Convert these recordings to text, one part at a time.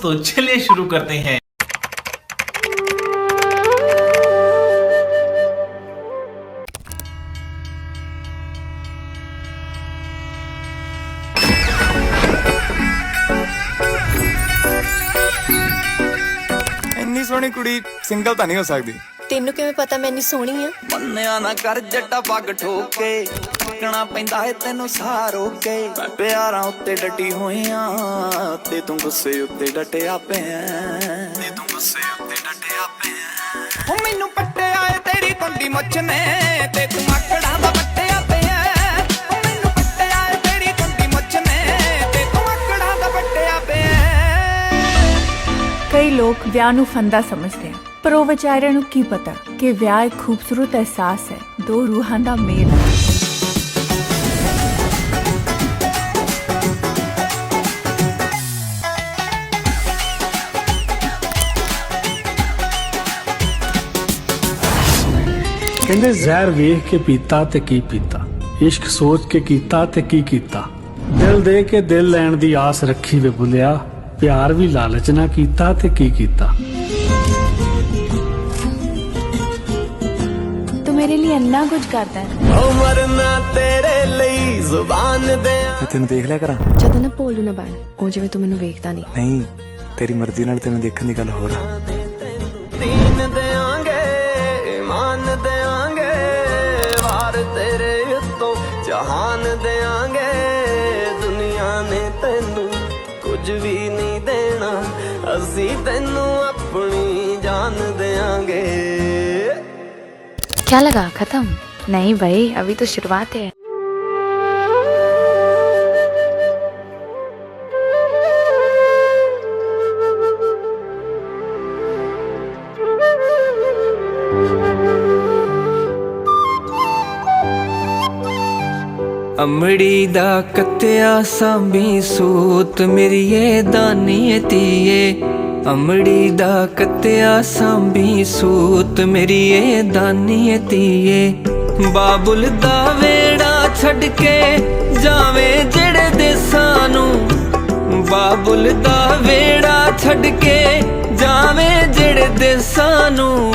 तो चलिए शुरू करते हैं ਇੰਨੀ ਸੋਹਣੀ ਕੁੜੀ ਸਿੰਗਲ ਤਾਂ ਨਹੀਂ ਹੋ ਸਕਦੀ ਤੈਨੂੰ ਕਿਵੇਂ ਪਤਾ ਮੈਂ ਇੰਨੀ ਸੋਹਣੀ ਆ ਮੰਨਿਆ ਨਾ ਕਰ ਜੱਟਾ ਪੱਗ ਠੋਕੇ ਟਕਣਾ ਪੈਂਦਾ ਏ ਤੈਨੂੰ ਸਾਰੋ ਕੇ। ਮੈਂ ਪਿਆਰਾਂ ਉੱਤੇ ਡਟੀ ਹੋਈਆਂ ਤੇ ਤੂੰ ਗੁੱਸੇ ਉੱਤੇ ਡਟਿਆ ਪਿਆ। ਤੇ ਤੂੰ ਗੁੱਸੇ ਉੱਤੇ ਡਟਿਆ ਪਿਆ। ਉਹ ਮੈਨੂੰ ਪੱਟਿਆ ਏ ਤੇਰੀ ਕੁੰਡੀ ਮੁੱਛ ਨੇ ਤੇ ਤੂੰ ਆਕੜਾਂ ਦਾ ਪੱਟਿਆ ਪਿਆ। ਉਹ ਮੈਨੂੰ ਪੱਟਿਆ ਏ ਤੇਰੀ ਕੁੰਡੀ ਮੁੱਛ ਨੇ ਤੇ ਤੂੰ ਆਕੜਾਂ ਦਾ ਪੱਟਿਆ ਪਿਆ। ਕਈ ਲੋਕ ਵਿਆਹ ਨੂੰ ਫੰਦਾ ਸਮਝਦੇ ਆ ਪਰ ਉਹ ਵਿਚਾਰਿਆਂ ਨੂੰ ਕੀ ਪਤਾ ਕਿ ਵਿਆਹ ਇੱਕ ਖੂਬਸੂਰਤ ਅਹਿਸਾਸ ਹੈ ਦੋ ਰੂਹਾਂ ਦਾ ਮੇਲ ਹੈ। ਕਹਿੰਦੇ ਜ਼ਹਿਰ ਵੇਖ ਕੇ ਪੀਤਾ ਤੇ ਕੀ ਪੀਤਾ? ਇਸ਼ਕ ਸੋਚ ਕੇ ਕੀਤਾ ਤੇ ਕੀ ਕੀਤਾ? ਦਿਲ ਦੇ ਕੇ ਦਿਲ ਲੈਣ ਦੀ ਆਸ ਰੱਖੀ ਵੇ ਬੁਲਿਆ ਪਿਆਰ ਵੀ ਲਾਲਚ ਨਾ ਕੀਤਾ ਤੇ ਕੀ ਕੀਤਾ? ਤੂੰ ਮੇਰੇ ਲਈ ਇੰਨਾ ਕੁਝ ਕਰਦਾ ਹੈ। ਉਹ ਮਰਨਾ ਤੇਰੇ ਲਈ ਜ਼ੁਬਾਨ ਦੇ ਮੈਂ ਤੈਨੂੰ ਦੇਖ ਲਿਆ ਕਰਾਂ। ਜਦੋਂ ਨਾ ਭੋਲੂ ਨਾ ਬਣ ਉਹ ਜਿਵੇਂ ਤੂੰ ਮੈਨੂੰ ਵੇਖਦਾ ਨਹੀਂ। ਨਹੀਂ ਤੇਰੀ ਮਰਜ਼ੀ ਨਾਲ ਤੈਨੂੰ ਦੇਖਣ ਦੀ ਗੱਲ ਹੋਰ ਆ। क्या लगा खत्म नहीं भाई अभी तो शुरुआत है ਅਮੜੀ ਦਾ ਕੱਤਿਆ ਸਾਂਭੀ ਸੂਤ ਮੇਰੀਏ ਦਾਨੀਏ ਧੀਏ ਅਮੜੀ ਦਾ ਕਤਿਆ ਸਾਂਭੀ ਸੂਤ ਮੇਰੀਏ ਦਾਨੀਏ ਧੀਏ। ਬਾਬੁਲ ਦਾ ਵੇੜਾ ਛੱਡ ਕੇ ਜਾਵੇਂ ਜਿਹੜੇ ਦੇਸਾਂ ਨੂੰ। ਬਾਬੁਲ ਦਾ ਵੇੜਾ ਛੱਡ ਕੇ ਜਾਵੇਂ ਜਿਹੜੇ ਦੇਸਾਂ ਨੂੰ।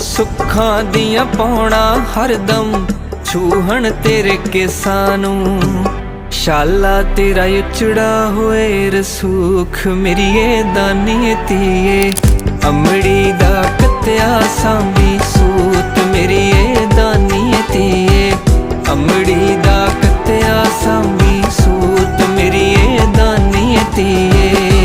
ਸੁੱਖਾਂ ਦੀਆਂ ਪੌਣਾ ਹਰਦਮ ਛੂਹਣ ਤੇਰੇ ਕੇਸਾਂ ਨੂੰ। ਸ਼ਾਲਾ ਤੇਰਾ ਉਚੜਾ ਹੋਏ ਰਸੂਖ ਮੇਰੀਏ ਦਾਨੀ ਧੀਏ। ਅਮੜੀ ਦਾ ਕੱਤਿਆ ਸਾਂਭੀ ਸੂਤ ਮੇਰੀਏ ਦਾਨੀ ਧੀਏ। ਅਮੜੀ ਦਾ ਕੱਤਿਆ ਸਾਂਭੀ ਸੂਤ ਮੇਰੀਏ ਦਾਨੀ ਧੀਏ।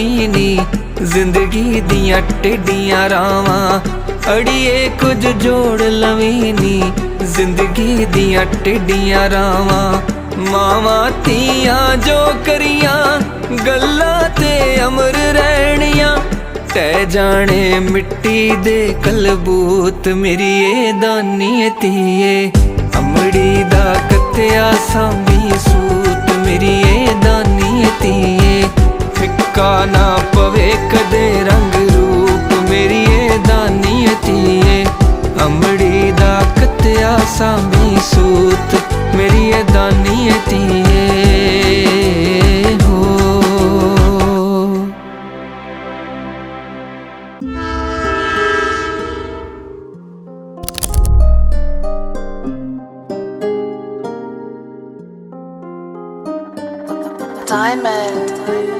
ਜੋੜ ਲਵੀਂ ਜ਼ਿੰਦਗੀ ਦੀਆਂ ਟੇਡੀਆਂ ਰਾਵਾਂ। ਅੜੀਏ ਕੁਝ ਜੋੜ ਲਵੀਂ ਨੀ ਜ਼ਿੰਦਗੀ ਦੀਆਂ ਟੇਡੀਆਂ ਰਾਵਾਂ। ਮਾਵਾਂ ਧੀਆਂ ਜੋ ਕਰੀਆਂ, ਗੱਲਾਂ ਤੇ ਅਮਰ ਰਹਿਣੀਆਂ। ਤੈ ਜਾਣੇ ਮਿੱਟੀ ਦੇ ਕਲਬੂਤ ਮੇਰੀ ਏ ਦਾਨੀ ਧੀਏ। ਅਮੜੀ ਦਾ ਕੱਤਿਆ ਸਾਂਭੀ ਸੂਤ ਮੇਰੀ ਏ ਦਾਨੀ ਧੀਏ। ਫਿੱਕਾ ਨਾ ਪਵੇ ਕਦੇ ਰੰਗ ਰੂਪ ਮੇਰੀ ਇਹ ਦਾਨੀਅਤੀ ਏ ਅੰਮੜੀ ਦਾ ਕਤਿਆ ਸਾਮੀ ਸੂਤ ਮੇਰੀ ਇਹ ਦਾਨੀਅਤੀ ਏ ਹੋ। Diamond.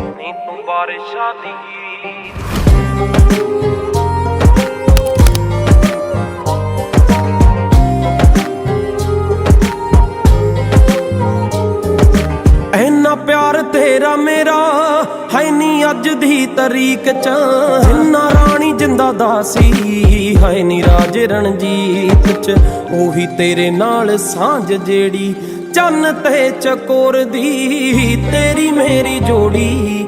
ਬਾਰਿਸ਼ਾਂ ਦੀ ਹੀਰ ਪਿਆਰ ਤੇਰਾ ਮੇਰਾ ਹੈ ਨੀ ਅੱਜ ਦੀ ਤਰੀਕ ਚ। ਇੰਨਾ ਰਾਣੀ ਜਿੰਦਾ ਦਾਸੀ ਹੈ ਨੀ ਰਾਜ ਰਣਜੀਤ ਚ। ਉਹੀ ਤੇਰੇ ਨਾਲ ਸਾਂਝ ਜਿਹੜੀ, ਚੰਨ ਤੇ ਚਕੋਰ ਦੀ, ਤੇਰੀ ਮੇਰੀ ਜੋੜੀ।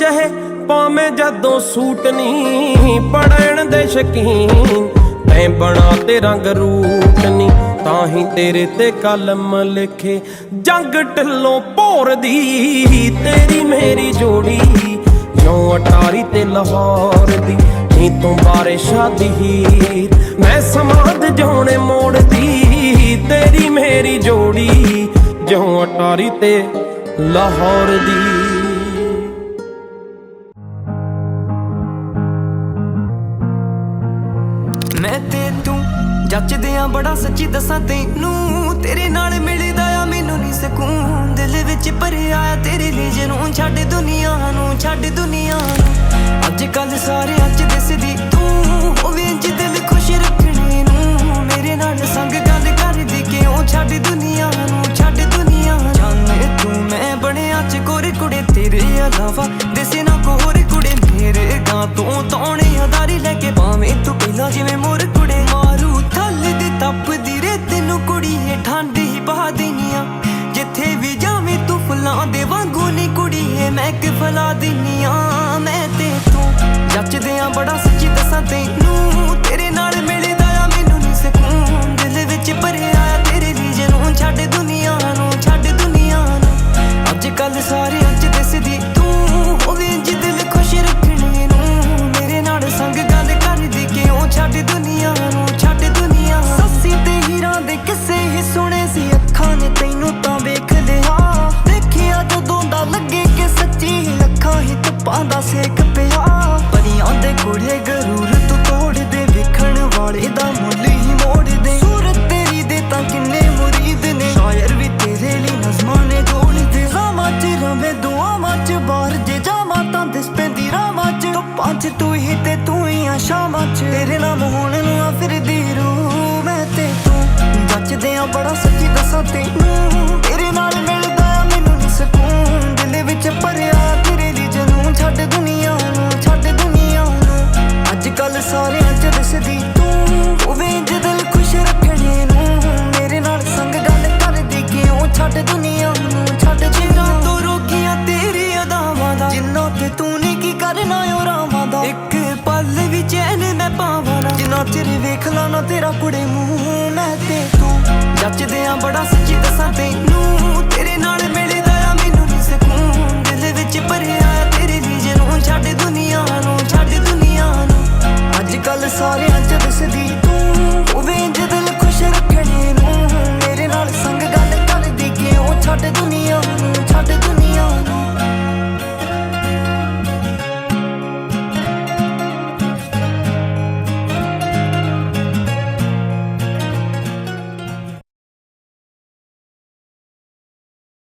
ਜਹੇ ਪਾਵੇਂ ਜਦੋਂ ਸੂਟ ਨਹੀਂ ਪੜਨ ਦੇ ਸ਼ਕੀਨ ਤੈਂ ਬਣਾ ਤੇ ਰੰਗ ਰੂਟ ਨਹੀਂ ਤਾਂ ਹੀ ਤੇਰੇ ਤੇ ਕਲਮ ਲਿਖੇ, ਜੰਗ ਢਿੱਲੋਂ ਭੋਰ ਦੀ ਤੇਰੀ ਮੇਰੀ ਜੋੜੀ ਜਿਉਂ ਅਟਾਰੀ ਤੇ ਲਾਹੌਰ ਦੀ, ਨੀ ਤੂੰ ਬਾਰੇ ਸ਼ਾਦੀ ਹੀਰ, ਮੈਂ ਸਮਾਦ ਜਾਉਣੇ ਮੋੜਦੀ ਤੇਰੀ ਮੇਰੀ ਜੋੜੀ, ਜਿਉਂ ਅਟਾਰੀ ਤੇ ਲਾਹੌਰ ਦੀ। ਜੱਜਦੇ ਆ ਬੜਾ ਸੱਚੀ ਦੱਸਾਂ ਤੈਨੂੰ, ਤੇਰੇ ਨਾਲ ਮਿਲਦਾ ਆ ਮੈਨੂੰ ਨਹੀਂ ਸਕੂਨ। ਦਿਲ ਵਿੱਚ ਭਰਿਆ ਤੇਰੇ ਲਈ ਜਨੂਨ ਛੱਡ ਦੁਨੀਆ ਨੂੰ, ਛੱਡ ਦੁਨੀਆ ਅੱਜ ਕੱਲ ਸਾਰੇ ਅੱਜ ਦਿਸਦੀ ਤੂੰ ਹੋਵੇ ਇੰਜ ਦਿਲ ਖੁਸ਼ ਰੱਖਣੇ ਨੂੰ। ਮੇਰੇ ਨਾਲ ਸੰਗ ਗੱਲ ਕਰਦੀ ਕਿਉਂ? ਛੱਡ ਦੁਨੀਆ ਨੂੰ, ਛੱਡ ਦੁਨੀਆ ਨੂੰ। ਜਾਣੇ ਤੂੰ ਮੈਂ ਬਣਿਆ ਚ ਕੋਰੇ ਕੁੜੇ, ਤੇਰੇ ਇਲਾਵਾ ਦਿਸੇ ਨਾ ਤੇਰਾ ਕੁੜੇ ਮੂੰਹ ਮੈਂ ਤੇ ਤੂੰ ਜੱਜਦੇ ਆ ਬੜਾ ਸੱਚੀ ਦੱਸਾਂ ਤੈਨੂੰ